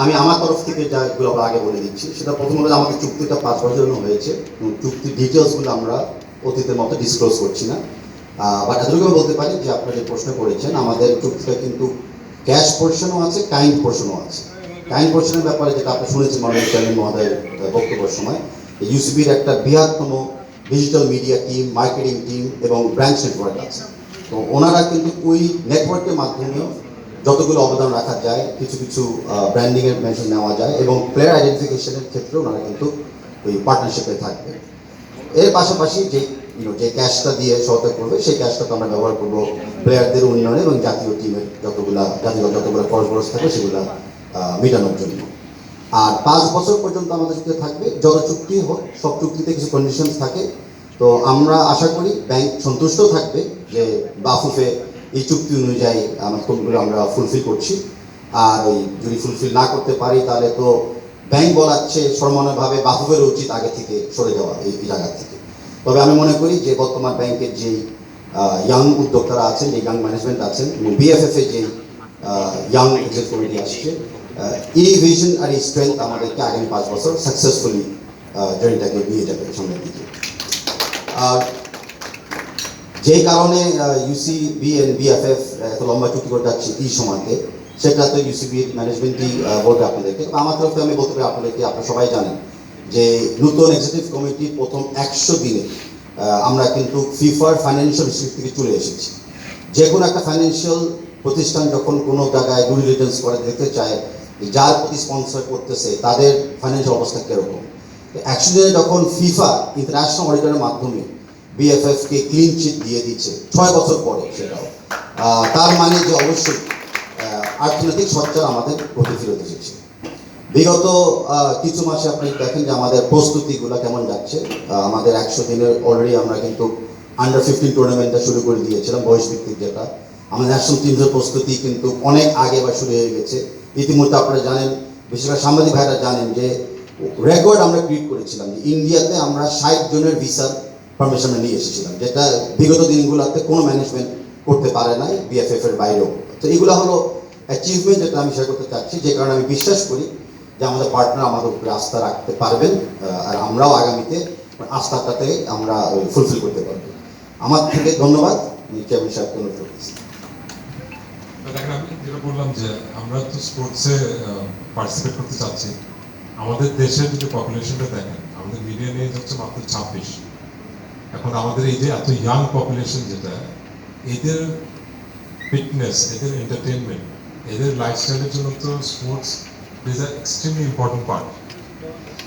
আমি আমার তরফ থেকে যাগুলো আমরা আগে বলে দিচ্ছি, সেটা প্রথমত আমাদের চুক্তিটা পাঁচ জন্য হয়েছে, এবং চুক্তির ডিটেলসগুলো আমরা অতীতের মতো ডিসক্লোজ করছি না। বা এতটুকু বলতে পারি যে আপনারা যে প্রশ্ন করেছেন, আমাদের চুক্তিটা কিন্তু ক্যাশ পোর্শনও আছে কাইন্ড পোর্শনও আছে। কাইন্ড পোর্শনের ব্যাপারে যেটা আপনি শুনেছেন মাননীয় চেয়ারম্যান মহোদয়ের বক্তব্যের সময় ইউসিবির একটা বৃহত্তম digital media team marketing team এবং ব্রাঞ্চ নেটওয়ার্ক আছে। তো ওনারা কিন্তু ওই নেটওয়ার্কের মাধ্যমেও যতগুলো অবদান রাখা যায়, কিছু কিছু ব্র্যান্ডিং এর মেনশন নেওয়া যায় এবং প্লেয়ার আইডেন্টিফিকেশনের ক্ষেত্রেও ওনারা কিন্তু ওই পার্টনারশিপে থাকবে। এর পাশাপাশি যে যে ক্যাশটা দিয়ে সহায়তা করবে, সেই ক্যাশটা তো আমরা ব্যবহার করব প্লেয়ারদের উন্নয়নে এবং জাতীয় টিমের যতগুলা, জাতীয় যতগুলো খরচ খরচ থাকবে, সেগুলো মেটানোর জন্য। আর পাঁচ বছর পর্যন্ত আমাদের সাথে থাকবে, যত চুক্তি হোক, সব চুক্তিতে কিছু কন্ডিশনস থাকে। তো আমরা আশা করি ব্যাংক সন্তুষ্ট থাকবে যে বাফুফে এই চুক্তি অনুযায়ী আমাদের কোনগুলো আমরা ফুলফিল করছি। আর ওই যদি ফুলফিল না করতে পারি, তাহলে তো ব্যাংক বলাচ্ছে সরমনাভাবে বাফুফের উচিত আগে থেকে সরে যাওয়া এই জায়গা থেকে। তবে আমি মনে করি যে বর্তমান ব্যাংকের যেই ইয়াং উদ্যোক্তারা আছেন, যে ইয়াং ম্যানেজমেন্ট আছেন, এবং বিএফএফ এ যে ইয়াং এক্সিট কমিটি আসছে এই ভিশন আর এই স্ট্রেংথ আমাদেরকে আগামী পাঁচ বছর সাকসেসফুলি জার্নিটাকে নিয়ে যাবে সামনের দিকে। আর যে কারণে ইউসি বি এন্ড বিএফএফ এত লম্বা চুক্তি করে যাচ্ছে এই সময়তে, সেটা তো ইউসিবির ম্যানেজমেন্টই বলবে আপনাদেরকে। আমার তরফে আমি বলতে পারি আপনাদেরকে, আপনারা সবাই জানেন যে নতুন এক্সিকিউটিভ কমিটি প্রথম একশো দিনে আমরা কিন্তু ফিফার ফাইন্যান্সিয়াল ইনস্টিটিউট থেকে চলে এসেছি। যে কোনো একটা ফাইন্যান্সিয়াল প্রতিষ্ঠান যখন কোনো জায়গায় ডু ডিলিজেন্স করে, দেখতে চায় যার প্রতি স্পন্সর করতেছে, তাদের ফাইন্যান্সিয়াল অবস্থা কীরকম। একশো দিনে যখন ফিফা ইন্টারন্যাশনাল অডিটরের মাধ্যমে বিএফএফ কে ক্লিন চিট দিয়ে দিচ্ছে। ছয় বছর পরে সেটাও। তার মানে যে অবশ্যই অর্থনৈতিক সচ্ছল আমাদের প্রতি ফিরত এসেছে বিগত কিছু মাসে আপনি দেখেন যে আমাদের প্রস্তুতিগুলো কেমন যাচ্ছে। আমাদের একশো দিনের অলরেডি আমরা কিন্তু আন্ডার ফিফটিন টুর্নামেন্টটা শুরু করে দিয়েছিলাম বয়স ভিত্তিক যেটা। আমাদের ন্যাশনাল টিমের প্রস্তুতি কিন্তু অনেক আগে বা শুরু হয়ে গেছে। ইতিমধ্যে আপনারা জানেন বিশেষ করে সাংবাদিক ভাইরা জানেন যে রেকর্ড আমরা ক্রিয়েট করেছিলাম। যে ইন্ডিয়াতে আমরা ষাট জনের ভিসার পারমিশন নিয়ে এসেছিলাম, যেটা বিগত দিনগুলোতে কোনো ম্যানেজমেন্ট করতে পারে নাই বিএফএফ এর বাইরেও। তো এগুলো হলো অ্যাচিভমেন্ট যেটা আমি শেয়ার করতে চাচ্ছি, যে কারণে আমি বিশ্বাস করি যে আমাদের পার্টনার আমাদের উপরে আস্থা রাখতে পারবেন আর আমরাও আগামীতে আস্থাটাতে আমরা ফুলফিল করতে পারব। আমার থেকে ধন্যবাদ চেয়ারম্যান সাহেবকে অনুরোধ করতেছি দেখেন আমি যেটা বললাম যে আমরা তো স্পোর্টসে পার্টিসিপেট করতে চাচ্ছি। আমাদের দেশের যদি পপুলেশনটা দেখেন, আমাদের মিডিয়াম এজ হচ্ছে মাত্র ছাব্বিশ। এখন আমাদের এই যে এত ইয়াং পপুলেশন যেটা, এদের ফিটনেস এদের এন্টারটেনমেন্ট এদের লাইফস্টাইলের জন্য তো sports is a extremely important part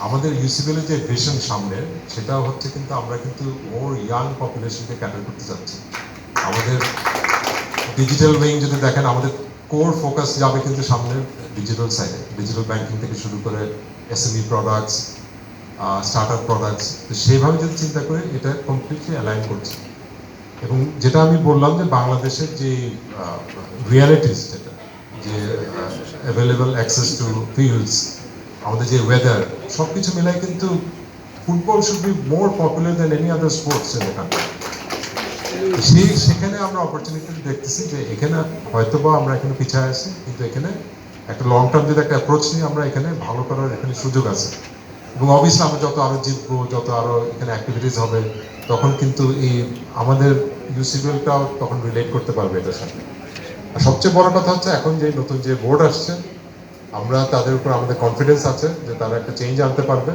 আমাদের ইউসিবিএল যে ভিশন সামনে সেটা হচ্ছে কিন্তু আমরা কিন্তু মোর ইয়াং পপুলেশনকে ক্যাটার করতে চাচ্ছি। আমাদের ডিজিটাল উইং যদি দেখেন, আমাদের কোর ফোকাস যাবে কিন্তু সামনের ডিজিটাল সাইডে ডিজিটাল ব্যাংকিং থেকে শুরু করে SME products start up products সেইভাবে যদি চিন্তা করে এটা কমপ্লিটলি অ্যালাইন করছে। এবং যেটা আমি বললাম যে বাংলাদেশের যে রিয়ালিটিস যেটা, যে অ্যাভেলেবল অ্যাক্সেস টু ফিল্ডস আমাদের যে ওয়েদার সব কিছু মিলাই কিন্তু football should be more popular than any other sports in সেই, সেখানে আমরা অপরচুনিটি দেখতেছি যে এখানে হয়তো বা আমরা এখানে পিছিয়ে আছি, কিন্তু এখানে একটা লং টার্ম যদি একটা অ্যাপ্রোচ নিয়ে আমরা এখানে ভালো করার এখানে সুযোগ আছে। এবং অবভিয়াসলি আমরা যত আরও জিতবো, যত আরও এখানে অ্যাক্টিভিটিস হবে, তখন কিন্তু এই আমাদের ইউসিবিএলটাও তখন রিলেট করতে পারবে এটার সাথে। আর সবচেয়ে বড় কথা হচ্ছে এখন যে নতুন যে বোর্ড আসছে, আমরা তাদের উপর আমাদের কনফিডেন্স আছে যে তারা একটা চেঞ্জ আনতে পারবে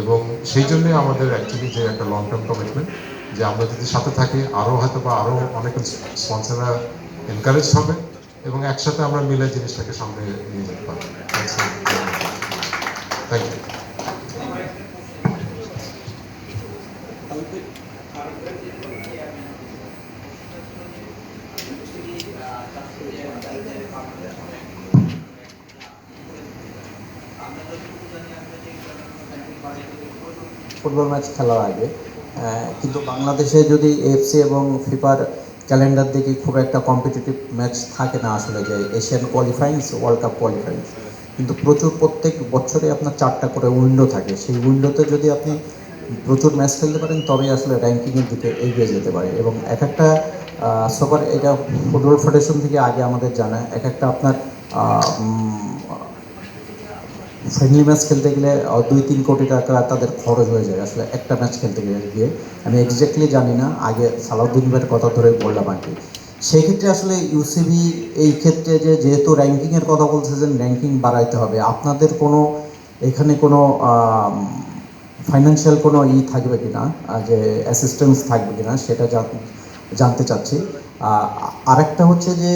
এবং সেই জন্যই আমাদের অ্যাকচুয়ালি যে একটা লং টার্ম কমিটমেন্ট যে আমরা যদি সাথে থাকি আরও হয়তো বা আরও অনেক স্পন্সাররা এনকারেজ হবে এবং একসাথে আমরা মিলে জিনিসটাকে সামনে নিয়ে যেতে পারব। থ্যাংক ইউ ফুটবল ম্যাচ খেলার আগে কিন্তু বাংলাদেশে যদি এফসি এবং ফিফার ক্যালেন্ডার দিকে খুব একটা কম্পিটিটিভ ম্যাচ থাকে না আসলে যে Asian qualifyings world cup qualifyings কিন্তু প্রচুর প্রত্যেক বছরে আপনার চারটা করে উইন্ডো থাকে। সেই উইন্ডোতে যদি আপনি প্রচুর ম্যাচ খেলতে পারেন, তবেই আসলে র্যাঙ্কিংয়ের দিকে এগিয়ে যেতে পারে। এবং এক একটা সবার এটা ফুটবল ফেডারেশন থেকে আগে আমাদের জানা। এক একটা আপনার ফ্রেন্ডলি ম্যাচ খেলতে গেলে দুই তিন কোটি টাকা তাদের খরচ হয়ে যায়। আসলে একটা ম্যাচ খেলতে গেলে গিয়ে আমি এক্স্যাক্টলি জানি না। আগে সালাউদ্দিন ভাইয়ের কথা ধরে বললাম আর কি। সেক্ষেত্রে আসলে ইউসিবি এই ক্ষেত্রে যে যেহেতু র্যাঙ্কিংয়ের কথা বলতেছেন র্যাঙ্কিং বাড়াইতে হবে। আপনাদের কোনো এখানে কোনো ফাইন্যান্সিয়াল কোনো ই থাকবে কিনা? আহ, যে অ্যাসিস্ট্যান্স থাকবে কিনা? সেটা জান- জানতে চাচ্ছি। আরেকটা হচ্ছে যে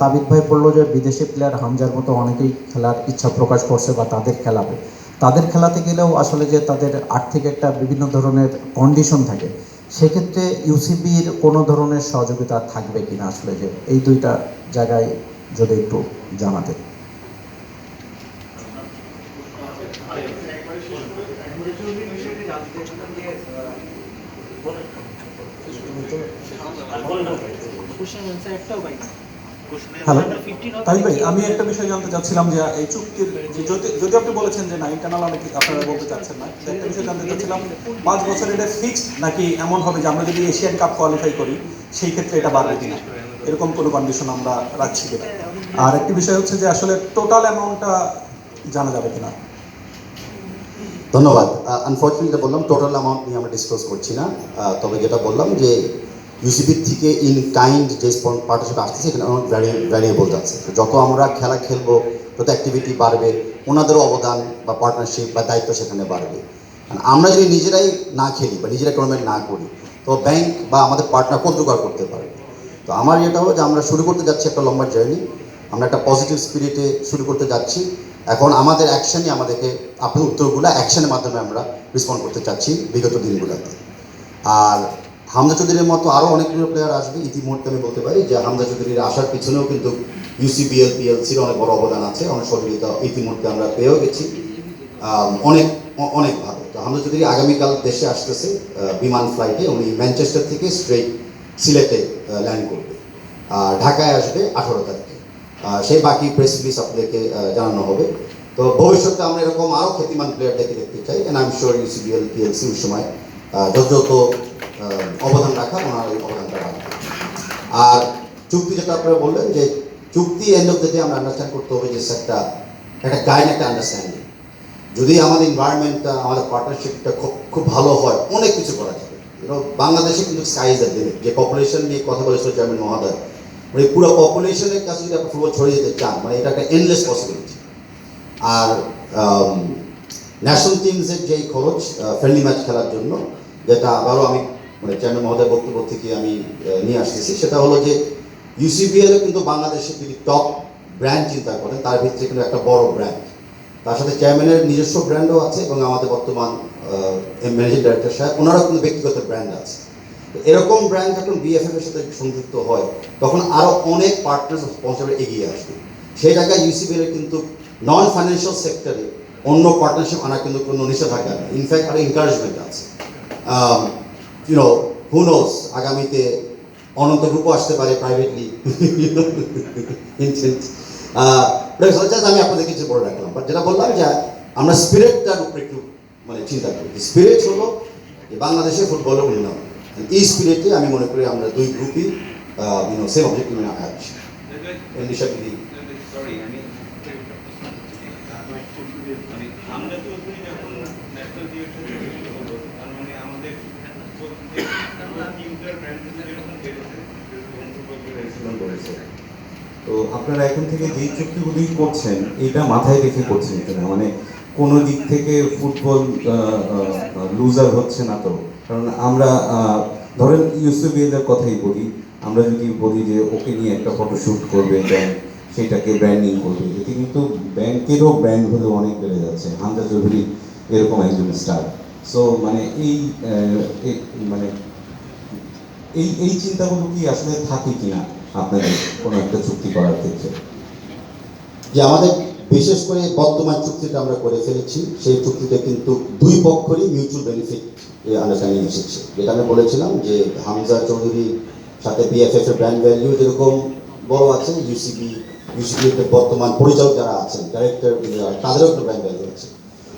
তাবিদ ভাই বলল যে, বিদেশি প্লেয়ার হামজার মতো অনেকেই খেলার ইচ্ছা প্রকাশ করছে বা তাদের খেলাবে তাদের খেলাতে গেলেও আসলে যে, তাদের আর্থিক একটা বিভিন্ন ধরনের কন্ডিশন থাকে, সেক্ষেত্রে ইউসিবির কোনো ধরনের সহযোগিতা থাকবে কিনা আসলে যে, এই দুইটা জায়গায় যদি একটু জানাতেন। হ্যালো তাই ভাই আমি একটা বিষয় জানতে চাচ্ছিলাম যে এই চুক্তির যদি যদি আপনি বলেছেন যে না ইন্টারনাল অনেক আপনারা বলতে চাচ্ছেন না একটা বিষয় জানতে চাচ্ছিলাম পাঁচ বছর এটা ফিক্সড নাকি এমন হবে যে আমরা যদি এশিয়ান কাপ কোয়ালিফাই করি সেই ক্ষেত্রে এটা বাড়বে কিনা? এরকম কোনো কন্ডিশন আমরা রাখছি কিনা? আর একটি বিষয় হচ্ছে যে আসলে টোটাল অ্যামাউন্টটা জানা যাবে কিনা? ধন্যবাদ। আনফর্চুনেটলি বললাম টোটাল অ্যামাউন্ট নিয়ে আমরা ডিসক্লোজ করছি না। তবে যেটা বললাম যে ইউসিবির থেকে ইন কাইন্ড যে পার্টনারশিপ আসতেছে, এখানে অনেক ভ্যারিয়েবল তো যত আমরা খেলা খেলব, তত অ্যাক্টিভিটি বাড়বে, ওনাদেরও অবদান বা পার্টনারশিপ বা দায়িত্ব সেখানে বাড়বে। আমরা যদি নিজেরাই না খেলি বা নিজেরাই টুর্নামেন্ট না করি, তো ব্যাংক বা আমাদের পার্টনার কতটুকু আর করতে পারবে? তো আমার এটা হলো যে আমরা শুরু করতে যাচ্ছি একটা লম্বা জার্নি আমরা একটা পজিটিভ স্পিরিটে শুরু করতে যাচ্ছি। এখন আমাদের অ্যাকশনই আমাদেরকে আপনার উত্তরগুলো অ্যাকশনের মাধ্যমে আমরা রেসপন্ড করতে চাচ্ছি বিগত দিনগুলোতে। আর হামজা চৌধুরীর মতো আরও অনেকগুলো প্লেয়ার আসবে ইতিমধ্যে আমি বলতে পারি যে হামজা চৌধুরীর আসার পিছনেও কিন্তু ইউসিবিএল পিএলসির অনেক বড় অবদান আছে অনেক সহযোগিতা ইতিমধ্যে আমরা পেয়েও গেছি। অনেক অনেকভাবে তো হামজা চৌধুরী আগামীকাল দেশে আসতেছে বিমান ফ্লাইটে উনি ম্যানচেস্টার থেকে স্ট্রেট সিলেটে ল্যান্ড করবে। আর ঢাকায় আসবে আঠারো তারিখে। সেই বাকি প্রেস রিলিজ আপনাদেরকে জানানো হবে। তো ভবিষ্যতে আমরা এরকম আরও খ্যাতিমান প্লেয়ারদেরকে দেখতে চাই। And I am sure UCBL PLC ওই সময় আহ, অবদান রাখা ওনার ওই অবদানটা রাখবে আর চুক্তি যেটা আপনারা বললেন যে চুক্তি এন্ড অফ দ্য ডে আমরা আন্ডারস্ট্যান্ড করতে হবে যে একটা একটা গাইড একটা আন্ডারস্ট্যান্ডিং যদি আমাদের এনভায়রনমেন্টটা আমাদের পার্টনারশিপটা খুব খুব ভালো হয়, অনেক কিছু করা যাবে। বাংলাদেশে কিন্তু দ্য লিমিট যে পপুলেশন নিয়ে কথা বলেছিল চেয়ারম্যান মহোদয় মানে পুরো পপুলেশনের কাছে যদি আপনি ফুটবল ছড়িয়ে যেতে চান মানে এটা একটা এনলেস পসিবিলিটি আর ন্যাশনাল টিমসের যেই খরচ ফ্রেন্ডলি ম্যাচ খেলার জন্য, যেটা আবারও আমি মানে চেয়ারম্যান মহোদয় বক্তব্য থেকে আমি নিয়ে আসতেছি। সেটা হলো যে ইউসিবিএল কিন্তু বাংলাদেশের যদি টপ ব্র্যান্ড চিন্তা করেন, তার ভিতরে কিন্তু একটা বড় ব্র্যান্ড তার সাথে চেয়ারম্যানের নিজস্ব ব্র্যান্ডও আছে এবং আমাদের বর্তমান ম্যানেজিং ডাইরেক্টর সাহেব, ওনারও কিন্তু ব্যক্তিগত ব্র্যান্ড আছে। এরকম ব্র্যান্ড যখন বিএফএফ এর সাথে সংযুক্ত হয়, তখন আরও অনেক পার্টনার স্পন্সর এগিয়ে আসবে। সেই জায়গায় ইউসিবিএল কিন্তু নন ফাইন্যান্সিয়াল সেক্টরে অন্য পার্টনারশিপ আনার কিন্তু কোনো নিষেধাজ্ঞা নেই। ইনফ্যাক্ট আরও এনকারেজমেন্ট আছে। ইউনো হু নোস আগামীতে অনন্ত গ্রুপও আসতে পারে প্রাইভেটলি আমি আপনাদের কিছু বলে রাখলাম। বাট যেটা বললাম যে আমরা স্পিরিটটার উপরে একটু মানে চিন্তা করি। স্পিরিট হলো বাংলাদেশে ফুটবলের উন্নয়ন। এই স্পিরিটে আমি মনে করি আমরা দুই গ্রুপই সেম অবজেক্টিভ নিয়ে আছি এন্ডিশা যদি সরি আমি মানে আমরা চৌধুরী যখন ন্যাশনাল ডিরেক্টর হিসেবে হলো তার মানে আমাদের প্রত্যেক টিমটার ব্র্যান্ড যেরকম বেড়েছে সেরকম ফুটবল বেড়েছে তো আপনারা এখন থেকে যেই চুক্তিগুলি করছেন, এটা মাথায় রেখে করছেন কিনা মানে কোনো দিক থেকে ফুটবল লুজার হচ্ছে না তো। কারণ আমরা ধরেন ইউসুফিয়াদের কথাই বলি, আমরা যদি বলি যে ওকে নিয়ে একটা ফটোশ্যুট করবে ব্যাংক সেটাকে ব্র্যান্ডিং করবে, এতে কিন্তু ব্যাংকেরও ব্র্যান্ড হলে অনেক বেড়ে যাচ্ছে। হামজা চৌধুরী এরকম একজন স্টার সো মানে এই- মানে এই এই চিন্তাগুলো কি আসলে থাকে কিনা আপনাদের কোনো একটা চুক্তি করার ক্ষেত্রে? যে আমাদের বিশেষ করে বর্তমান চুক্তিটা আমরা করে ফেলেছি, সেই চুক্তিতে কিন্তু দুই পক্ষেরই মিউচুয়াল বেনিফিট আন্ডারস্ট্যান্ডিং এসেছে। যেটা আমি বলেছিলাম যে হামজা চৌধুরীর সাথে বিএফএফ এর ব্র্যান্ড ভ্যালু যেরকম বড় আছে ইউসিবি ইউসিবি বর্তমান পরিচালক যারা আছেন ডাইরেক্টর তাদেরও একটা ব্র্যান্ড ভ্যালু আছে।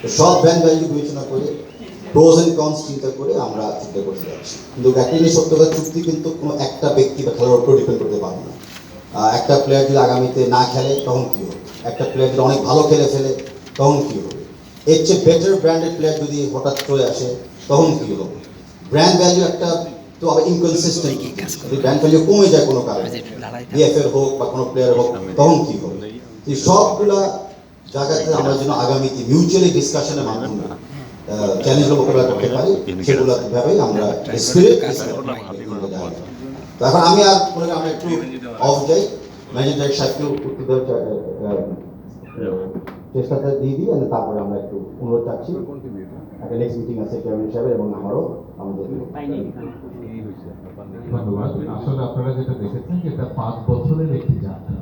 তো সব ব্র্যান্ড ভ্যালু বিবেচনা করে প্রোজ এন্ড কনস চিন্তা করে আমরা চুক্তি করতে যাচ্ছি। কিন্তু একটা জিনিস সত্য কথা, চুক্তি কিন্তু কোনো একটা ব্যক্তি বা খেলার উপর ডিপেন্ড করতে পারে না। একটা প্লেয়ার যদি আগামীতে না খেলে, তখন কী হবে? একটা প্লেয়ার যদি অনেক ভালো খেলে ফেলে, তখন কী হবে? এর চেয়ে বেটার ব্র্যান্ডেড প্লেয়ার যদি হঠাৎ চলে আসে, তখন কি হলো ব্র্যান্ড ভ্যালু একটা তো আবার ইনকনসিস্টেন্ট যদি ব্র্যান্ড ভ্যালু কমে যায় কোনো কারণে বিএফএর হোক বা কোনো প্লেয়ার হোক, তখন কি হবে? এই সবগুলা জায়গাতে আমরা যেন আগামীতে মিউচুয়ালি ডিসকাশনের মাধ্যমে মোকাবেলা করতে পারি সেগুলো আমরা আমি আর আমরা একটু অফ যাই উত্তর চেষ্টাটা দিয়ে দিই তারপরে আমরা একটু অনুরোধ চাচ্ছি একটা নেক্সট মিটিং আছে চেয়ারম্যান এবং আমারও, আমাদের ধন্যবাদ। আসলে আপনারা যেটা দেখেছেন এটা পাঁচ বছরের একটি যাত্রা।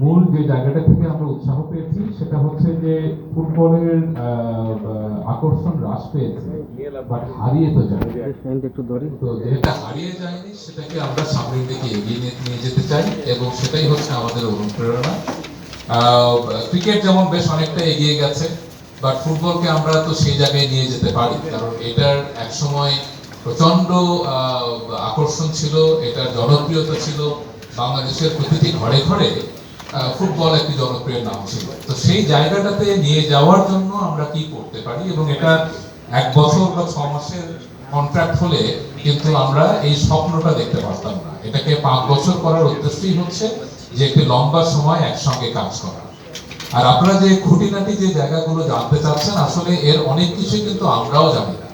মূল যে জায়গাটা থেকে আমরা উৎসাহ পেয়েছি সেটা হচ্ছে যে ফুটবলের আকর্ষণ হ্রাস পেয়েছে বাট হারিয়ে তো যায় তো যেটা হারিয়ে যায়নি সেটাকে আমরা সামনের দিকে এগিয়ে নিয়ে- যেতে চাই এবং সেটাই হচ্ছে আমাদের অনুপ্রেরণা। ক্রিকেট যেমন বেশ অনেকটা এগিয়ে গেছে বাট ফুটবলকে আমরা তো সেই জায়গায় নিয়ে যেতে পারি কারণ এটার একসময় প্রচণ্ড আকর্ষণ ছিল এটার জনপ্রিয়তা ছিল বাংলাদেশের প্রতিটি ঘরে ঘরে ফুটবল একটি জনপ্রিয় নাম ছিল। তো সেই জায়গাটাতে নিয়ে যাওয়ার জন্য আমরা কি করতে পারি? এবং এটা এক বছর বা ছ মাসের কন্ট্রাক্ট হলে কিন্তু আমরা এই স্বপ্নটা দেখতে পারতাম না। এটাকে পাঁচ বছর করার উদ্দেশ্যই হচ্ছে যে একটি লম্বা সময় একসঙ্গে কাজ করা। আর আপনারা যে খুঁটিনাটি যে জায়গাগুলো জানতে চাচ্ছেন, আসলে এর অনেক কিছুই কিন্তু আমরাও জানি না।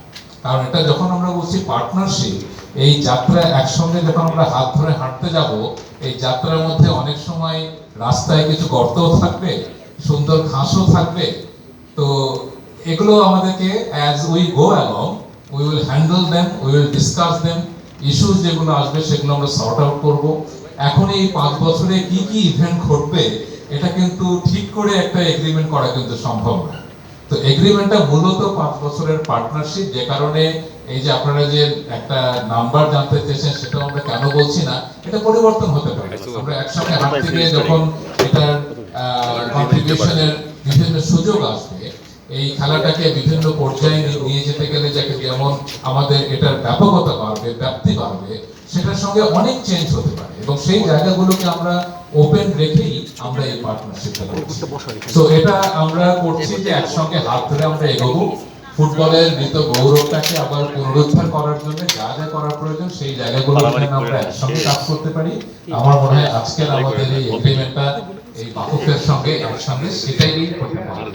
কারণ এটা যখন আমরা বলছি পার্টনারশিপ এই যাত্রা একসঙ্গে যখন আমরা হাত ধরে হাঁটতে যাব, এই যাত্রার মধ্যে অনেক সময় রাস্তায় কিছু গর্তও থাকবে, সুন্দর ঘাসও থাকবে। তো এগুলো আমাদেরকে as we go along we will handle them we will discuss them issues যেগুলো আসবে সেগুলো আমরা সর্ট আউট করব। এখন এই পাঁচ বছরে কি কি ইভেন্ট ঘটবে, এটা কিন্তু ঠিক করে একটা এগ্রিমেন্ট করা কিন্তু সম্ভব না। তো এগ্রিমেন্টটা মূলত পাঁচ বছরের পার্টনারশিপ যে কারণে এই যে আপনারা যে একটা নাম্বার জানতে চেয়েছেন সেটা আমরা কেন বলছি না এটা পরিবর্তন হতে পারে। আমরা একসঙ্গে হাঁটতে গিয়ে যখন এটার কন্ট্রিবিউশনের বিভিন্ন সুযোগ আসবে এই খেলাটাকে বিভিন্ন পর্যায়ে নিয়ে- নিয়ে যেতে গেলে যাকে যেমন আমাদের এটার ব্যাপকতা বাড়বে ব্যাপ্তি বাড়বে সেটার সঙ্গে অনেক চেঞ্জ হতে পারে। এবং সেই জায়গাগুলোকে আমরা ওপেন রেখেই আমরা এই পার্টনারশিপটা করছি। তো এটা আমরা করছি যে একসঙ্গে হাত ধরে আমরা এগোবো। ফুটবলের মৃত গৌরবটাকে আবার পুনরুদ্ধার করার জন্য যা যা করার প্রয়োজন সেই জায়গাগুলো আমরা একসঙ্গে কাজ করতে পারি। আমার মনে হয় আজকের আমাদের এই এগ্রিমেন্টটা এই বাফুফের সঙ্গে একসঙ্গে সেটাই ধন্যবাদ।